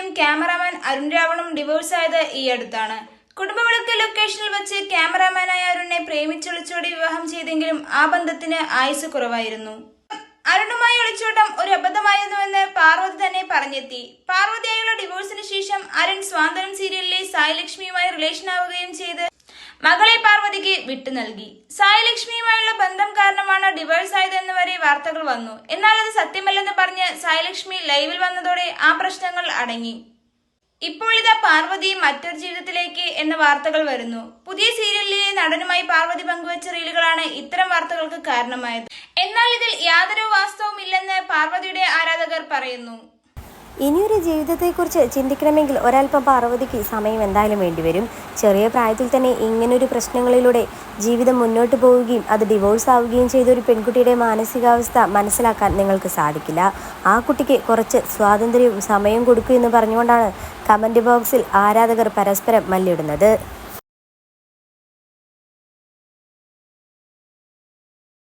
പാർവതിയും cameraman Arun രാവണും divorce ആയത് ഈ അടുത്താണ്. കുടുംബവിളക്ക് ലൊക്കേഷനിൽ വെച്ച് ക്യാമറാമാനായ അരുണിനെ പ്രേമിച്ചൊളിച്ചോടി വിവാഹം ചെയ്തെങ്കിലും ആ ബന്ധത്തിന് ആയുസ് കുറവായിരുന്നു. അരുണുമായി ഒളിച്ചോട്ടം ഒരു അബദ്ധമായിരുന്നുവെന്ന് പാർവതി തന്നെ പറഞ്ഞെത്തി. പാർവതിയായുള്ള ഡിവോഴ്സിന് ശേഷം അരുൺ സ്വാതന്ത്ര്യം സീരിയലിലെ സായിലക്ഷ്മിയുമായി റിലേഷൻ ആവുകയും ചെയ്ത് മകളെ പാർവതിക്ക് വിട്ടു നൽകി. സായിലക്ഷ്മിയുമായുള്ള ബന്ധം കാരണമാണ് ഡിവോഴ്സ് ആയതെന്ന് വരെ വാർത്തകൾ വന്നു. എന്നാൽ അത് സത്യമല്ലെന്ന് പറഞ്ഞ് സായലക്ഷ്മി ലൈവിൽ വന്നതോടെ ആ പ്രശ്നങ്ങൾ അടങ്ങി. ഇപ്പോൾ ഇതാ പാർവതി മറ്റൊരു ജീവിതത്തിലേക്ക് എന്ന വാർത്തകൾ വരുന്നു. പുതിയ സീരിയലിലെ നടനുമായി പാർവതി പങ്കുവച്ച റീലുകളാണ് ഇത്തരം വാർത്തകൾക്ക് കാരണമായത്. എന്നാൽ ഇതിൽ യാതൊരു വാസ്തവമില്ലെന്ന് പാർവതിയുടെ ആരാധകർ പറയുന്നു. ഇനിയൊരു ജീവിതത്തെക്കുറിച്ച് ചിന്തിക്കണമെങ്കിൽ ഒരല്പം പാർവതിക്ക് സമയം എന്തായാലും വേണ്ടിവരും ചെറിയ പ്രായത്തിൽ തന്നെ ഇങ്ങനൊരു പ്രശ്നങ്ങളിലൂടെ ജീവിതം മുന്നോട്ട് പോവുകയും അത് ഡിവോഴ്സ് ആവുകയും ചെയ്ത ഒരു പെൺകുട്ടിയുടെ മാനസികാവസ്ഥ മനസ്സിലാക്കാൻ നിങ്ങൾക്ക് സാധിക്കില്ല. ആ കുട്ടിക്ക് കുറച്ച് സ്വാതന്ത്ര്യവും സമയവും കൊടുക്കൂ എന്ന് പറഞ്ഞുകൊണ്ടാണ് കമന്റ് ബോക്സിൽ ആരാധകർ പരസ്പരം മല്ലിടുന്നത്.